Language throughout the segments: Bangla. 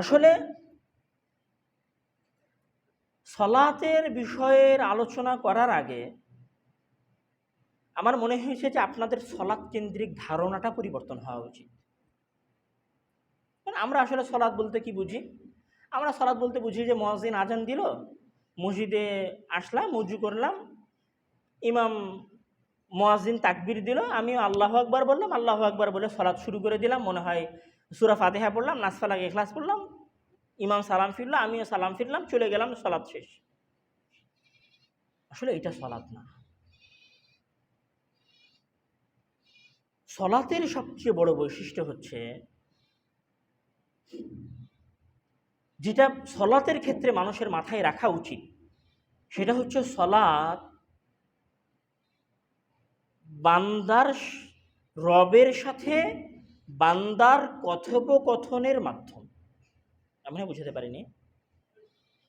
আসলে সলাতের বিষয়ের আলোচনা করার আগে আমার মনে হয়েছে যে আপনাদের সলাৎ কেন্দ্রিক ধারণাটা পরিবর্তন হওয়া উচিত। আমরা আসলে সলাৎ বলতে কি বুঝি? আমরা সলাৎ বলতে বুঝি যে মহাজিন আজান দিল, মসজিদে আসলাম মজু করলাম, ইমাম মোয়াজিন তাকবির দিল আমি আল্লাহ আকবার বললাম, আল্লাহ আকবার বলে সলাৎ শুরু করে দিলাম, মনে হয় সুরা ফাতেহা পড়লাম নাসফালাক এখলাস পড়লাম, ইমাম সালাম ফিরলো, আমিও সালাম ফিরলাম, চলে গেলাম সলাৎ শেষ। আসলে এটা সলাৎ না। সলাতের সবচেয়ে বড় বৈশিষ্ট্য হচ্ছে, যেটা সলাতের ক্ষেত্রে মানুষের মাথায় রাখা উচিত, সেটা হচ্ছে সলাৎ বান্দার রবের সাথে বান্দার কথোপকথনের মাধ্যম। আমি বুঝতে পারিনি।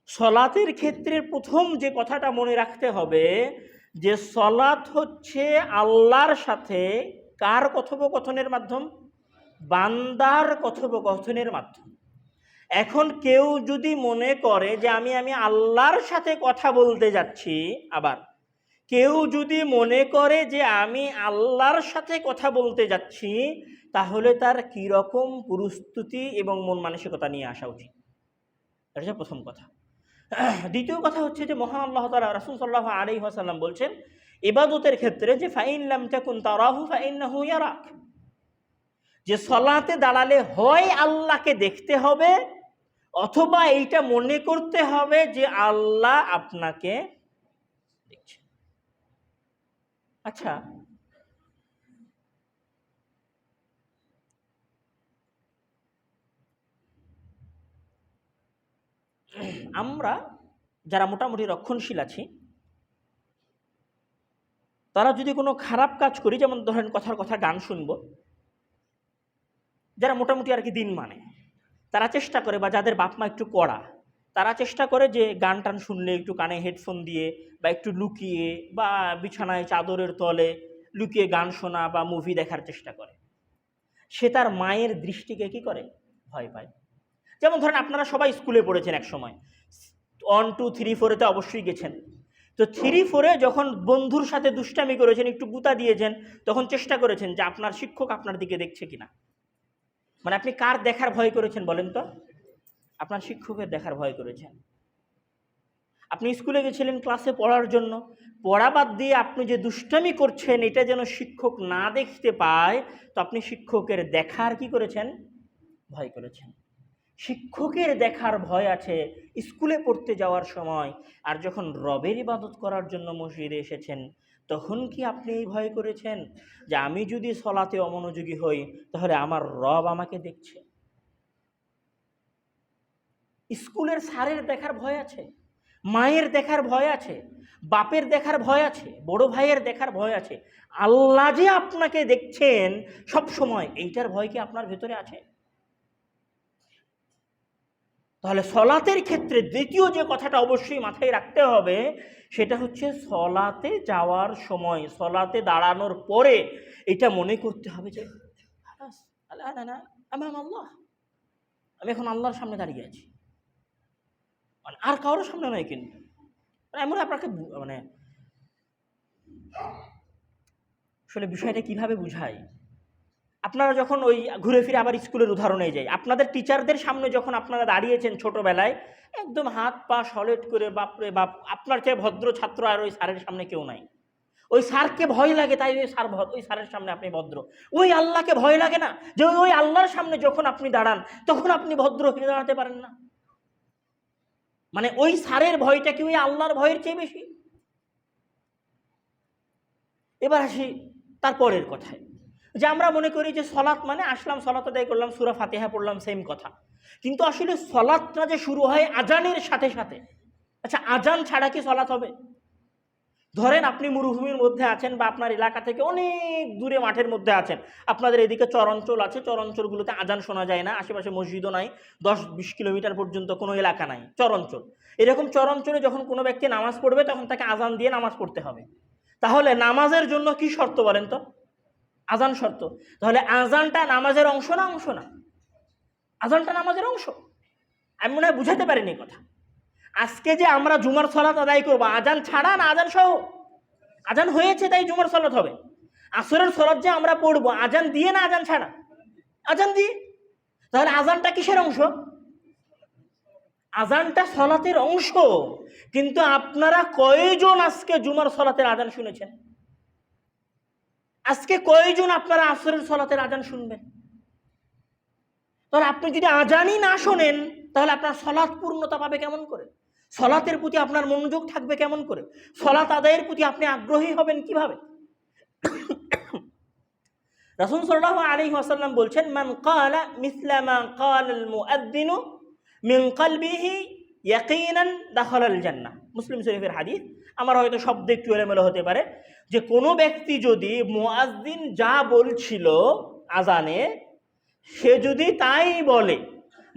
সলাতের ক্ষেত্রে প্রথম যে কথাটা মনে রাখতে হবে যে সলাৎ হচ্ছে আল্লাহর সাথে কার কথোপকথনের মাধ্যম? বান্দার কথোপকথনের মাধ্যম। এখন কেউ যদি মনে করে যে আমি আমি আল্লাহর সাথে কথা বলতে যাচ্ছি আবার কেউ যদি মনে করে যে আমি আল্লাহর সাথে কথা বলতে যাচ্ছি, তাহলে তার কীরকম প্রস্তুতি এবং মন মানসিকতা নিয়ে আসা উচিত? এটা হচ্ছে প্রথম কথা। দ্বিতীয় কথা হচ্ছে যে, মহান আল্লাহ তালা রাসুল সাল্লাহ আলি আসাল্লাম বলছেন এবাদতের ক্ষেত্রে যে, ফাইন লাম তাকুন তারাহু ফাইন্নাহু ইয়ারাক। যে, সলাতে দাঁড়ালে হয় আল্লাহকে দেখতে হবে, অথবা এইটা মনে করতে হবে যে, আল্লাহ আপনাকে দেখছে। আচ্ছা। আমরা যারা মোটামুটি রক্ষণশীল আছি, তারা যদি কোনো খারাপ কাজ করি, যেমন ধরেন কথার কথা গান শুনব, যারা মোটামুটি আর কি দিন মানে তারা চেষ্টা করে বা যাদের বাপ মা একটু কড়া তারা চেষ্টা করে যে গান টান শুনলে একটু কানে হেডফোন দিয়ে বা একটু লুকিয়ে বা বিছানায় চাদরের তলে লুকিয়ে গান শোনা বা মুভি দেখার চেষ্টা করে। সে তার মায়ের দৃষ্টিকে কি করে? ভয় পায়। যেমন ধরেন আপনারা সবাই স্কুলে পড়েছেন এক সময় ওয়ান টু থ্রি ফোরেতে অবশ্যই গেছেন। তো থ্রি ফোরে যখন বন্ধুর সাথে দুষ্টামি করেছেন, একটু গুতা দিয়েছেন, তখন চেষ্টা করেছেন যে আপনার শিক্ষক আপনার দিকে দেখছে কিনা। মানে আপনি কার দেখার ভয় করেছেন বলেন তো? আপনার শিক্ষকের দেখার ভয় করেছেন। আপনি স্কুলে গেছিলেন ক্লাসে পড়ার জন্য, পড়া বাদ দিয়ে আপনি যে দুষ্টামি করছেন, এটা যেন শিক্ষক না দেখতে পায়, তো আপনি শিক্ষকের দেখার কি করেছেন? ভয় করেছেন। শিক্ষকের দেখার ভয় আছে স্কুলে পড়তে যাওয়ার সময়, আর যখন রবের ইবাদত করার জন্য মসজিদে এসেছেন, তখন কি আপনি এই ভয় করেছেন? যে আমি যদি সলাতে অমনোযোগী হই, তাহলে আমার রব আমাকে দেখছে। স্কুলের স্যারের দেখার ভয় আছে মায়ের দেখার ভয় আছে বাপের দেখার ভয় আছে বড় ভাইয়ের দেখার ভয় আছে আল্লাহ যে আপনাকে দেখছেন সব সময় এইটার ভয় কি আপনার ভেতরে আছে তাহলে সলাতের ক্ষেত্রে দ্বিতীয় যে কথাটা অবশ্যই মাথায় রাখতে হবে সেটা হচ্ছে সলাতে যাওয়ার সময় সলাতে দাঁড়ানোর পরে এটা মনে করতে হবে যে আল্লাহ আমি এখন আল্লাহর সামনে দাঁড়িয়ে আছি মানে আর কারোর সামনে নয় কিন্তু। মানে এমন আপনাকে মানে আসলে বিষয়টা কীভাবে বুঝাই? আপনারা যখন ওই ঘুরে ফিরে আবার স্কুলের উদাহরণে যাই, আপনাদের টিচারদের সামনে যখন আপনারা দাঁড়িয়েছেন ছোটবেলায়, একদম হাত পা সলেট করে বাপরে বাপ, আপনার চেয়ে ভদ্র ছাত্র আর ওই স্যারের সামনে কেউ নাই। ওই স্যারকে ভয় লাগে, তাই ওই স্যার ওই স্যারের সামনে আপনি ভদ্র। ওই আল্লাহকে ভয় লাগে না যে ওই আল্লাহর সামনে যখন আপনি দাঁড়ান, তখন আপনি ভদ্র হয়ে দাঁড়াতে পারেন না। মানে ওই সারের ভয়টা কি ওই আল্লাহর ভয়ের চেয়ে বেশি? এবার আসি তারপরের কথায়। যে আমরা মনে করি যে সলাৎ মানে আসলাম সলাত আদায় করলাম, সুরা ফাতেহা পড়লাম সেম কথা। কিন্তু আসলে সলাৎটা যে শুরু হয় আজানের সাথে সাথে। আচ্ছা আজান ছাড়া কি সলাৎ হবে? ধরেন আপনি মরুভূমির মধ্যে আছেন বা আপনার এলাকা থেকে অনেক দূরে মাঠের মধ্যে আছেন, আপনাদের এদিকে চরাঞ্চল আছে, চরাঞ্চলগুলোতে আজান শোনা যায় না, আশেপাশে মসজিদও নাই, দশ বিশ কিলোমিটার পর্যন্ত কোনো এলাকা নাই, চরাঞ্চল। এরকম চরাঞ্চলে যখন কোনো ব্যক্তি নামাজ পড়বে, তখন তাকে আজান দিয়ে নামাজ পড়তে হবে। তাহলে নামাজের জন্য কি শর্ত বলেন তো? আজান শর্ত। তাহলে আজানটা নামাজের অংশ না অংশ না? আজানটা নামাজের অংশ। আমি মনে হয় বুঝাতে পারিনি কথা। আজকে যে আমরা জুমার সলাত আদায় করব, আজান ছাড়া না আজান সহ? আজান হয়েছে তাই জুমার সলাত হবে। আসরের সলাত যে আমরা পড়ব, আজান দিয়ে না আজান ছাড়া? আজান দিয়ে। তাহলে আজানটা কিসের অংশ? আজানটা সলাতের অংশ। কিন্তু আপনারা কয়জন আজকে জুমার সলাতের আজান শুনেছেন? আজকে কয়জন আপনারা আসরের সলাতের আজান শুনবেন? তাহলে আপনি যদি আজানই না শোনেন, তাহলে আপনার সলাৎ পূর্ণতা পাবে কেমন করে? সলাতের প্রতি আপনার মনোযোগ থাকবে কেমন করে? সলাত আদায়ের প্রতি আপনি আগ্রহী হবেন কীভাবে? রাসূল সাল্লাল্লাহু আলী ওয়াসাল্লাম বলছেন, মান ক্বালা মিসলা মা ক্বালা আল মুআদ্দিনু মিন কলবিহি ইয়াকিনান দাখালাল জান্নাহ। মুসলিম শরীফের হাদিস, আমার হয়তো শব্দ একটু এলোমেলো হতে পারে, যে কোনো ব্যক্তি যদি মুআজ্জিন যা বলছিল আজানে, সে যদি তাই বলে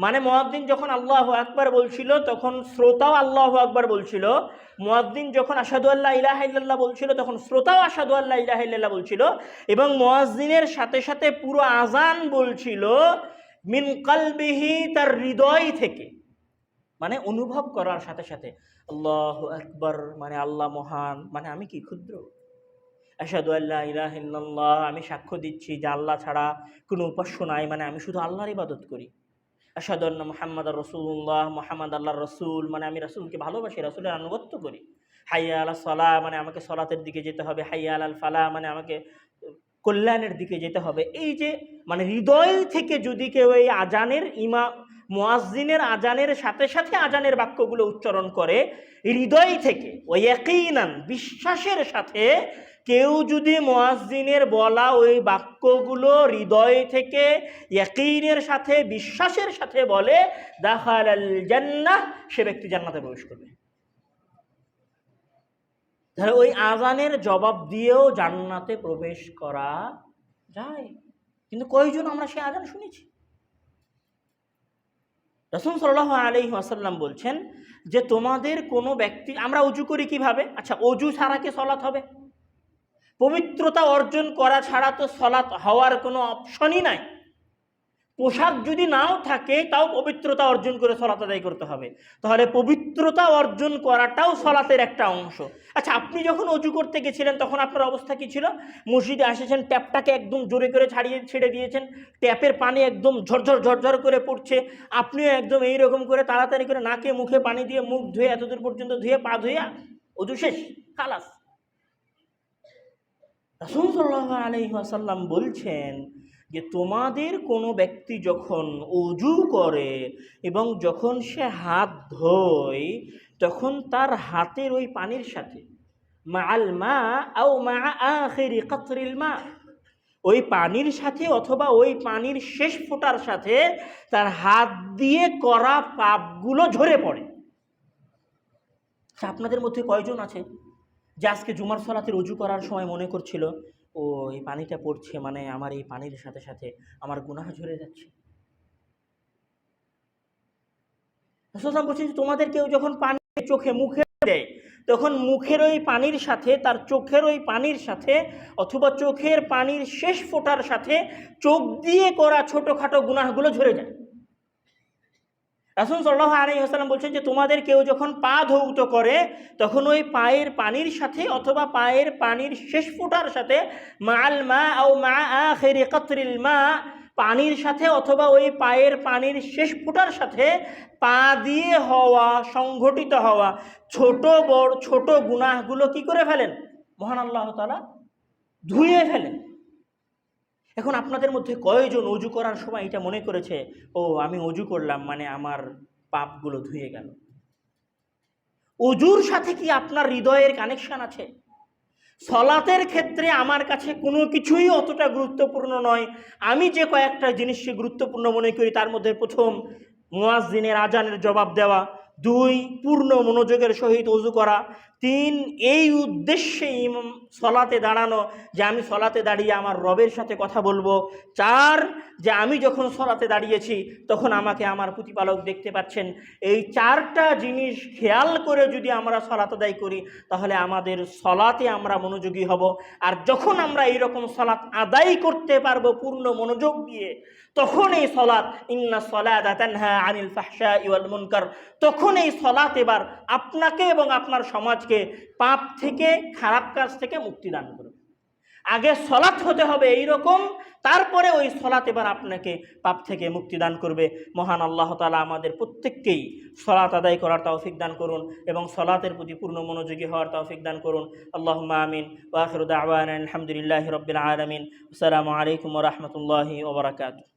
মানে মুয়াজ্জিন যখন আল্লাহ আকবার বলছিল, তখন শ্রোতাও আল্লাহ আকবার বলছিল। মুয়াজ্জিন যখন আসাদু আল্লাহ ইলাহা ইল্লাল্লাহ বলছিল, তখন শ্রোতাও আসাদু আল্লাহ ইলাহা ইল্লাল্লাহ বলছিল এবং মুয়াজ্জিনের সাথে সাথে পুরো আজান বলছিল, মিন কালবিহি তার হৃদয় থেকে। মানে অনুভব করার সাথে সাথে, আল্লাহ আকবর মানে আল্লাহ মহান। মানে আমি কি ক্ষুদ্র? আসাদু আল্লাহ ইলাহ আমি সাক্ষ্য দিচ্ছি যে আল্লাহ ছাড়া কোনো উপাস্য নাই মানে আমি শুধু আল্লাহর ইবাদত করি। আসাদু আল্লাহ মোহাম্মদ রসুল্লাহ মোহাম্মদ আল্লাহ রসুল মানে আমি রসুলকে ভালোবাসি, রসুলের আনুগত্য করি। হাইয়া আল্লাহ সলা মানে আমাকে সলাতের দিকে যেতে হবে। হাইয়া আল ফালা মানে আমাকে কল্যাণের দিকে যেতে হবে। এই যে মানে হৃদয় থেকে যদি কেউ এই আজানের ইমা, মুয়াজ্জিনের আজানের সাথে সাথে আজানের বাক্যগুলো উচ্চারণ করে, হৃদয় থেকে ওই একই একইনান বিশ্বাসের সাথে কেউ যদি মুয়াজ্জিনের বলা ওই বাক্যগুলো হৃদয় থেকে একইনের সাথে, বিশ্বাসের সাথে বলে দাখাল আল জান্নাহ, সে ব্যক্তি জান্নাতে প্রবেশ করবে। তাহলে ওই আজানের জবাব দিয়েও জান্নাতে প্রবেশ করা যায়। কিন্তু কয়জন আমরা সে আজান শুনেছি? রসুল সাল্লাহ আলহি আসাল্লাম বলছেন যে তোমাদের কোনো ব্যক্তি, আমরা অজু করি কীভাবে? আচ্ছা অজু ছাড়া কি সলাৎ হবে? পবিত্রতা অর্জন করা ছাড়া তো সলাৎ হওয়ার কোনো অপশনই নাই। পোশাক যদি নাও থাকে, তাও পবিত্রতা অর্জন করে সলাৎ আদায় করতে হবে। তাহলে পবিত্রতা অর্জন করাটাও সলাতের একটা অংশ। আচ্ছা আপনি যখন অজু করতে গেছিলেন, তখন আপনার অবস্থা কী ছিল? মসজিদে এসেছেন ট্যাপটাকে একদম জোরে করে ছাড়িয়ে ছেড়ে দিয়েছেন, ট্যাপের পানি একদম ঝরঝর ঝরঝর করে পড়ছে, আপনিও একদম এই রকম করে তাড়াতাড়ি করে নাকে মুখে পানি দিয়ে মুখ ধুয়ে এতদূর পর্যন্ত ধুয়ে পা ধুয়ে অজু শেষ, খালাস। রাসুল সাল্লাহ আলহিহাসাল্লাম বলছেন যে তোমাদের কোনো ব্যক্তি যখন অজু করে এবং যখন সে হাত ধোয় তখন তার হাতের ওই পানির সাথে মা আল মা আও মা আখেরি কাতরিল মা ওই পানির সাথে অথবা ওই পানির শেষ ফোঁটার সাথে তার হাত দিয়ে করা পাপগুলো ঝরে পড়ে। আচ্ছা, আপনাদের মধ্যে কয়জন আছে? যে আজকে জুমার সলাতের উজু করার সময় মনে করছিল, ও, এই পানিটা পড়ছে মানে আমার এই পানির সাথে সাথে আমার গুনাহ ঝরে যাচ্ছে। রাসূলুল্লাহ বলছেন তোমাদের কেউ যখন পানি চোখে মুখে দেয়, তখন মুখের ওই পানির সাথে, তার চোখের ওই পানির সাথে, অথবা চোখের পানির শেষ ফোঁটার সাথে চোখ দিয়ে করা ছোটোখাটো গুনাহগুলো ঝরে যায়। রাসুল সাল্লাহ আলী হাসালাম বলছেন যে তোমাদের কেউ যখন পা ধৌত করে, তখন ওই পায়ের পানির সাথে অথবা পায়ের পানির শেষ ফোঁটার সাথে মাল মা ও মা আখের একত্রিল মা, পানির সাথে অথবা ওই পায়ের পানির শেষ ফুটার সাথে পা দিয়ে হওয়া, সংঘটিত হওয়া, ছোট বড়, ছোট গুনাহগুলো কি করে ফেলেন? মহান আল্লাহ তালা ধুয়ে ফেলেন। এখন আপনাদের মধ্যে কয়জন অজু করার সময় এটা মনে করেছে, ও, আমি অজু করলাম মানে আমার পাপগুলো ধুয়ে গেল অজুর সাথে কি আপনার হৃদয়ের কানেকশন আছে? সলাতের ক্ষেত্রে আমার কাছে কোনো কিছুই অতটা গুরুত্বপূর্ণ নয়। আমি যে কয়েকটা জিনিসকে গুরুত্বপূর্ণ মনে করি, তার মধ্যে প্রথম মুয়াজ্জিনের আজানের জবাব দেওয়া দুই, পূর্ণ মনোযোগের সহিত অজু করা। তিন, এই উদ্দেশ্যে ইমাম সলাতে দাঁড়ানো যে আমি সলাতে দাঁড়িয়ে আমার রবের সাথে কথা বলব। চার, যে আমি যখন সলাতে দাঁড়িয়েছি তখন আমাকে আমার প্রতিপালক দেখতে পাচ্ছেন। এই চারটা জিনিস খেয়াল করে যদি আমরা সলাত আদায় করি, তাহলে আমাদের সলাতে আমরা মনোযোগী হব। আর যখন আমরা এইরকম সলাৎ আদায় করতে পারব পূর্ণ মনোযোগ দিয়ে, তখন এই সলাৎ ইন্না তানহা আনিল ফাহশা ইওয়াল মুনকার তখন এই সলাৎ এবার আপনাকে এবং আপনার সমাজকে পাপ থেকে, খারাপ কাজ থেকে মুক্তি দান করবে। আগে সলাৎ হতে হবে এই রকম তারপরে ওই সলাৎ এবার আপনাকে পাপ থেকে মুক্তি দান করবে। মহান আল্লাহ তালা আমাদের প্রত্যেককেই সলাৎ আদায় করার তৌফিক দান করুন এবং সলাতের প্রতি পূর্ণ মনোযোগী হওয়ার তৌফিক দান করুন। আল্লাহ আমিন। ওয়াখির দাওয়ান আলহামদুলিল্লাহ রবিল আলমিন। আসসালামু আলাইকুম রহমতুল্লাহি ওবরাকাতু